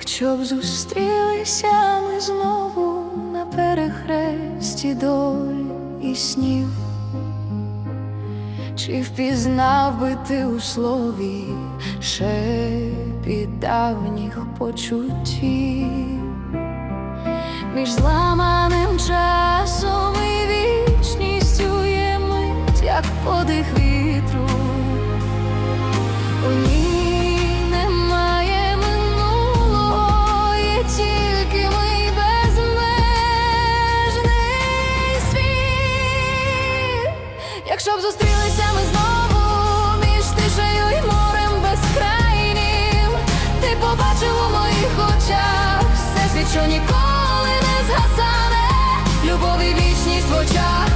Якщо б зустрілися ми знову на перехресті долі і снів, чи впізнав би ти у слові шепіт давніх почуттів між зламаним часом і вічністю є мить, як подих вітру. Якщо б зустрілися ми знову між тишею і морем безкрайнім, ти побачив у моїх очах все світ, що ніколи не згасане, любов і вічність в очах